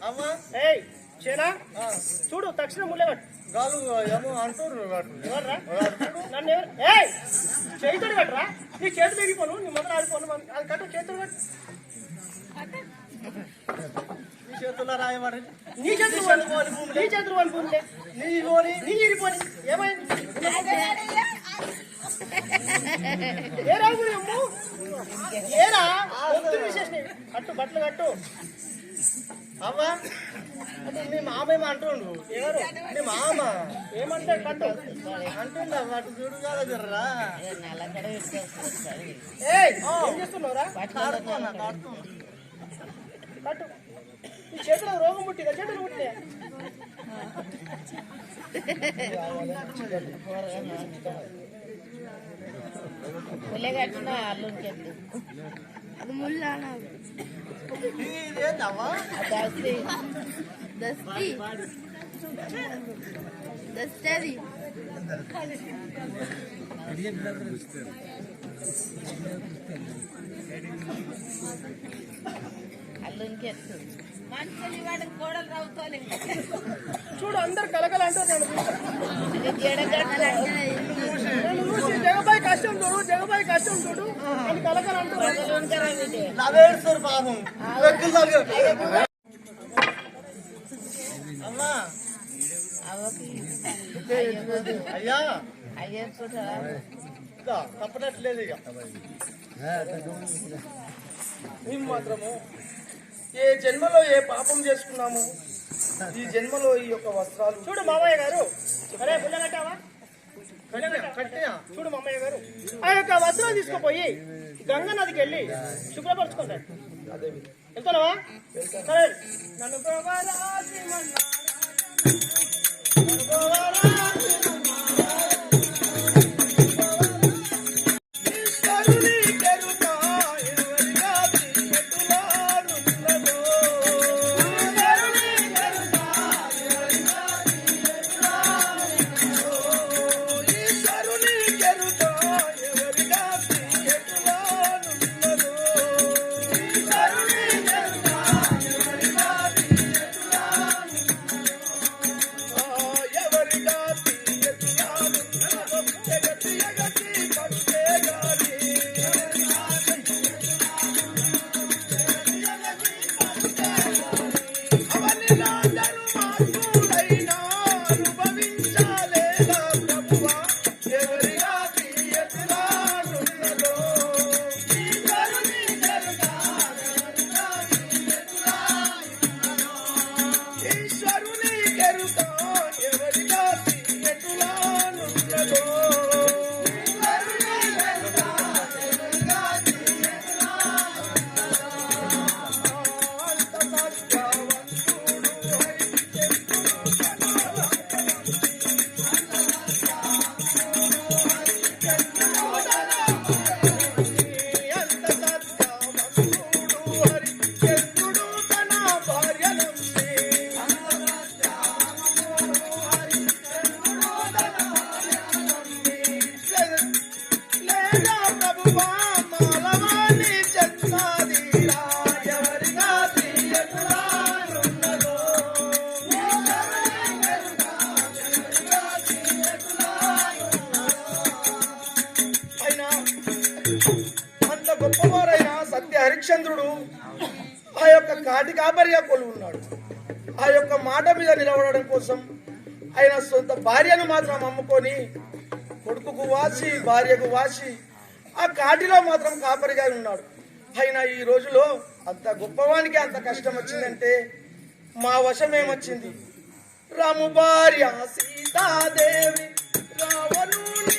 అమ్మా. ఏయ్ చేనా? చూడు తక్షణం ముళ్ళగట్టు గాలు ఏమో చూడు. నన్ను ఎవరు? ఏయ్ చేతుడు కట్టరా నీ చేతులు విరిగిపోను నీ మొదలు ఆడిపోను అది కట్టు చేతులు కట్టు నీ చేతుల్లో రాయబడి నీ చేతులు వాళ్ళు నీ చేతులు భూమిలే. నీ పోని నీ ఇరిపోని ఏమైంది? ఏరా? విశేషం కట్టు బట్టలు కట్టు. అమ్మా. అంటే మీ మామేమో అంటుండు. ఎవరు? మీ మామ. ఏమంటే కట్టు? అంటుండ వాటి చూడు కదా జర్రా. ఏం చేస్తున్నావురా? కట్టు. నీ చేతిలో రోగం పుట్టిందా? చేతులు పుట్టినా అది ముళ్ళానా ఇదేందమ్మా దస్తి దస్తి దస్తది అల్లునికి ఎత్తుంది మనుషులు వాడి కోడలు రావుతాలి చూడు అందరు కలకల అంటారు నన్ను చూసి జగబాయి కష్టం చూడు జగబాయి కష్టం చూడు అని నవేడుస్తారు పాపం. అమ్మా. అయ్యా. తప్పనట్లేదు ఇక. మేము మాత్రము ఏ జన్మలో ఏ పాపం చేసుకున్నాము ఈ జన్మలో ఈ యొక్క వస్త్రాలు. చూడు మామయ్య గారు. అరే చూడు మామయ్య గారు. ఆ యొక్క వస్త్రాలు తీసుకుపోయి గంగా నదికి వెళ్ళి శుభ్రపరచుకుంటాడు వెళ్తున్నావా? సరే. నన్ను హరిశ్చంద్రుడు ఆ యొక్క కాటి కాపరిగా కొలువున్నాడు ఆ యొక్క మాట మీద నిలబడడం కోసం ఆయన సొంత భార్యను మాత్రం అమ్ముకొని కొడుకుకు వాసి భార్యకు వాసి ఆ కాటిలో మాత్రం కాపరిగా ఉన్నాడు. అయినా ఈ రోజులో అంత గొప్పవానికి అంత కష్టం వచ్చిందంటే మా వశం ఏమొచ్చింది? రాము భార్య సీతాదేవి రావణుని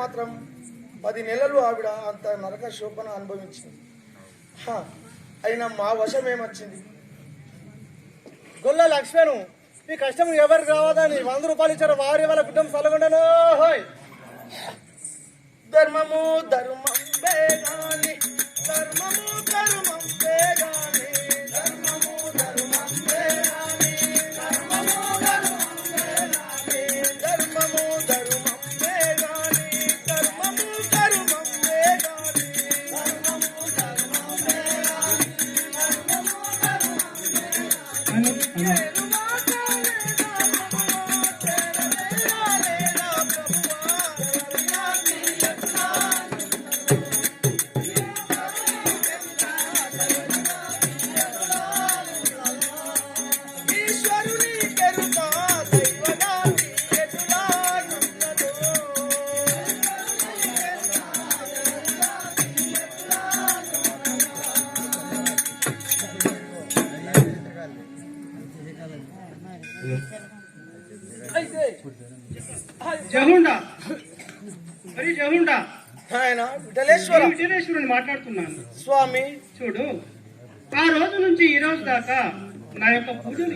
మాత్రం పది నెలలు ఆవిడ అంత నరక శోభన అనుభవించింది. హ, అయినా మా వశం ఏమొచ్చింది? గొల్ల లక్ష్మణు ఈ కష్టం ఎవరికి రావదని వంద రూపాయలు ఇచ్చారు. వారి వాళ్ళ కుటుంబం సలగొండను హోయ్ ధర్మము ధర్మం ధర్మము ధర్మం మాట్లాడుతున్నాను. స్వామి. చూడు ఆ రోజు నుంచి ఈ రోజు దాకా నా యొక్క పూజలు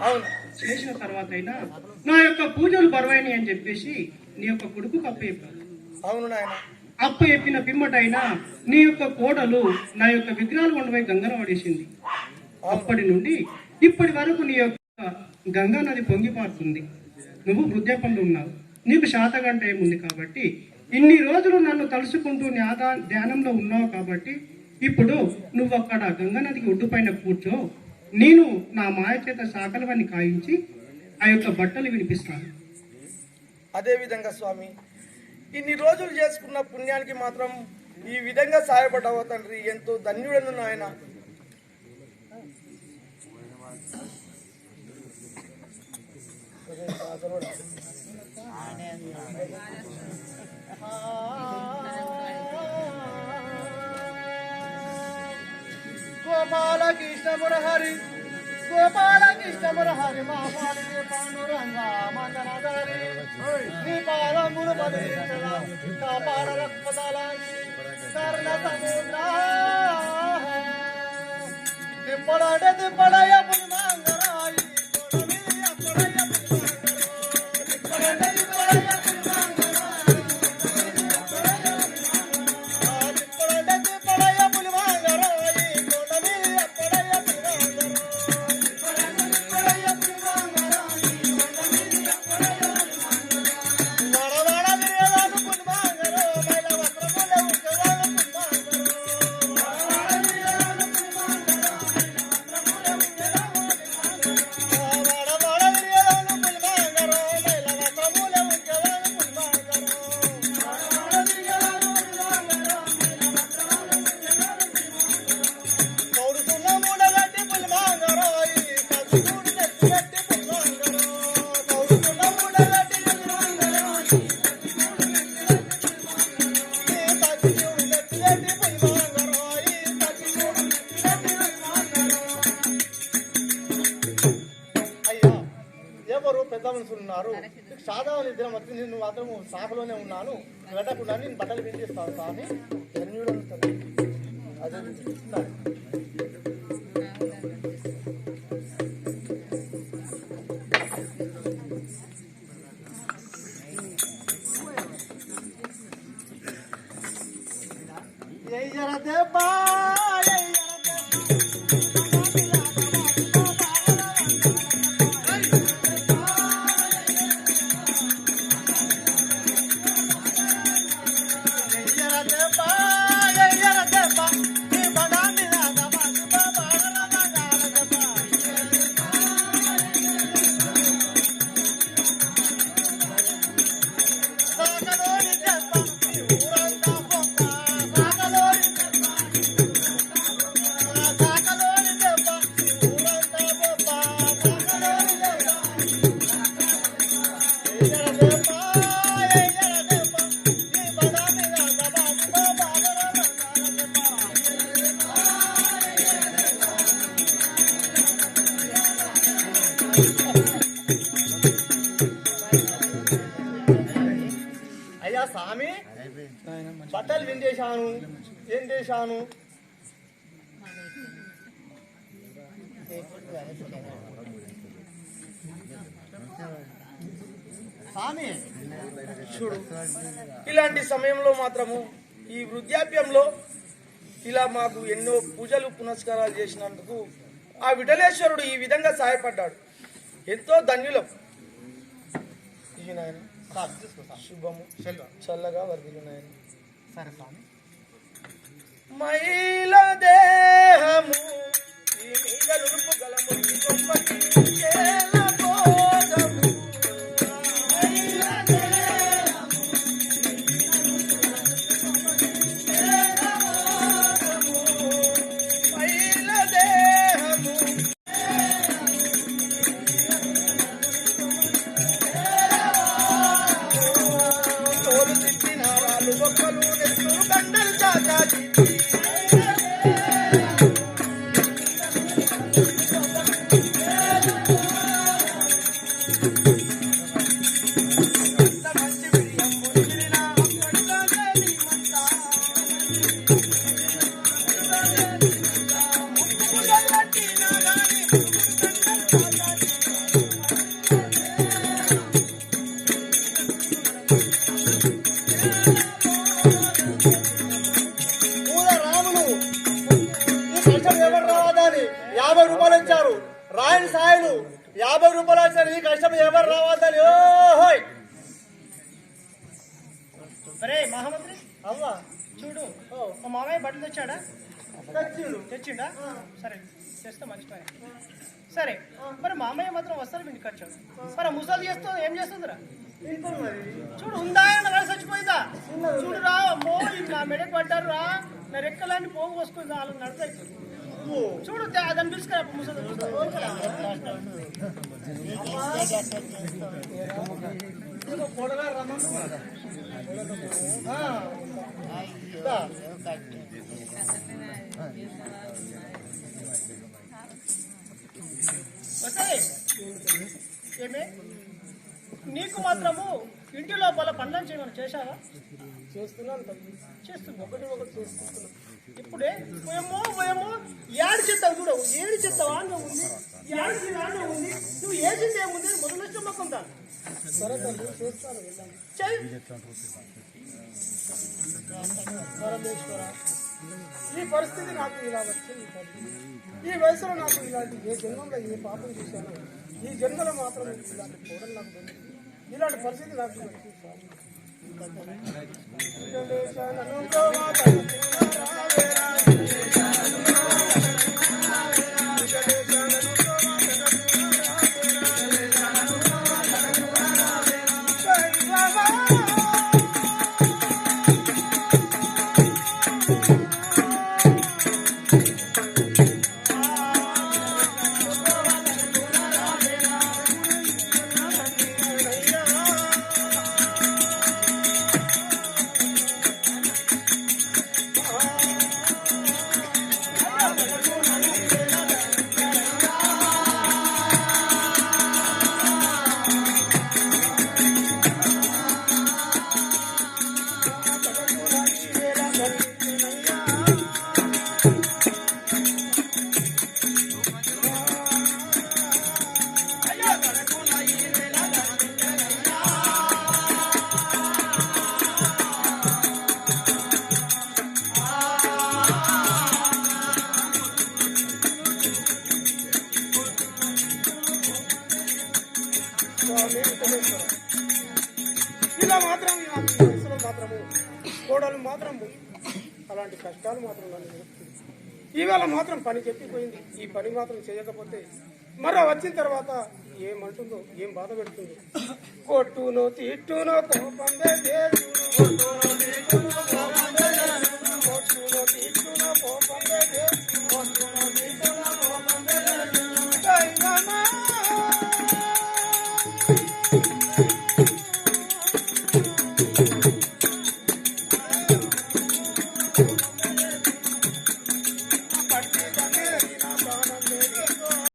అవును. చేసిన తర్వాత అయినా నా యొక్క పూజలు బరువైనవి అని చెప్పేసి నీ యొక్క కొడుకు అప్ప చెప్పాను అవును నాయన. అప్ప చెప్పిన పిమ్మటైనా నీ యొక్క కోడలు నా యొక్క విగ్రహాలు ఉండబోయి గంగన పడేసింది. అప్పటి నుండి ఇప్పటి వరకు నీ యొక్క గంగా నది పొంగి పారుతుంది. నువ్వు వృద్ధాపంలో ఉన్నావు. నీకు శాతగంట ఏముంది కాబట్టి ఇన్ని రోజులు నన్ను తలుసుకుంటూ న్యాదా ధ్యానంలో ఉన్నావు కాబట్టి ఇప్పుడు నువ్వు అక్కడ గంగా నదికి ఒడ్డుపైన కూర్చో. నేను నా మాయ చేత శాకలవని కాయించి ఆ యొక్క బట్టలు వినిపిస్తాను అదే విధంగా స్వామి ఇన్ని రోజులు చేసుకున్న పుణ్యానికి మాత్రం ఈ విధంగా సహాయపడ్డావు తండ్రి? ఎంతో ధన్యుడను నాయన. గోపాల కృష్ణ హరి గోపాల కృష్ణ మురహరి మా పాలిని పాండురంగ మందనదారి నీ పాదములు బదిలించగా కాపాడ రక్తదలాంగి కర్ణ సముద్ర దిప్పడాడే దిప్పడయ శాఖలోనే వెళ్ళకుండా నేను బట్టలు పెంచేస్తాను స్వామి. ధన్యుడు అది అదే. స్వామి చూడు ఇలాంటి సమయంలో మాత్రము ఈ వృద్ధాప్యంలో ఇలా మాకు ఎన్నో పూజలు పునస్కారాలు చేసినందుకు ఆ విఠలేశ్వరుడు ఈ విధంగా సహాయపడ్డాడు. ఎంతో ధన్యులం. నాయన. శుభము చెల్లు చల్లగా వర్ధిల్లు నాయన. సరే స్వామి. మైల దేహము ఈ మీద గలము గొప్ప యాభై రూపాయలు ఇచ్చారు. రాయని సాయలు యాభై రూపాయలు వచ్చారు ఈ కష్టం ఎవరు రావద్దని ఓహోయ్! అరే మహామంత్రి అవ్వా. చూడు ఓ, మా మామయ్య బట్టలు తెచ్చాడా? తెచ్చిండు. తెచ్చిండా? సరే చేస్తే మంచి పని సరే మరి మామయ్య మాత్రం వస్తారు ఇంటికి వచ్చాడు. మరి ముసలి చేస్తూ ఏం చేస్తుందిరా? చూడు ఉందా అన్న వేళ చచ్చిపోయిందా చూడు రా ఇది నా మెడకు పడ్డారు రా. నా రెక్కలాంటి పోగు పోసుకుంది వాళ్ళు నడతాయి చూడు తే- దాన్ని పిలుచుకురా పొడగా రమ్మను. ఏమే? నీకు మాత్రము ఇంటి లోపల పనులను చేయమని చేశావా? చేస్తున్నాను తల్లి చేస్తుంది ఒకటి ఒకటి చేసుకుంటున్నాను ఇప్పుడే పోయమో పోయమో ఏడు చెత్తావు చూడవు ఏడు చెత్తావా నువ్వు ఉంది. ఏడు చెత్తావా ఉంది. నువ్వు ఏజెంట్ ఏముంది? మొదలు మొక్కుందా సరే తల్లి చేస్తాను పరమేశ్వర ఈ పరిస్థితి నాకు ఇలా వచ్చింది ఈ వయసులో నాకు ఇలాంటి ఏ జన్మలో ఏ పాపం చేశాను ఈ జన్మలో మాత్రం ఇలాంటి కోడలు నాకు ఇలాంటి పరిస్థితి నాకు వచ్చింది స్వామి. గణేశానను మాత్రం అలాంటి కష్టాలు మాత్రం నన్ను ఎదుర్కొంది. ఈవేళ మాత్రం పని చెప్పిపోయింది ఈ పని మాత్రం చేయకపోతే మరో వచ్చిన తర్వాత ఏమంటుందో ఏం బాధ పెడుతుందో కొట్టునో తిట్టునో కోపందే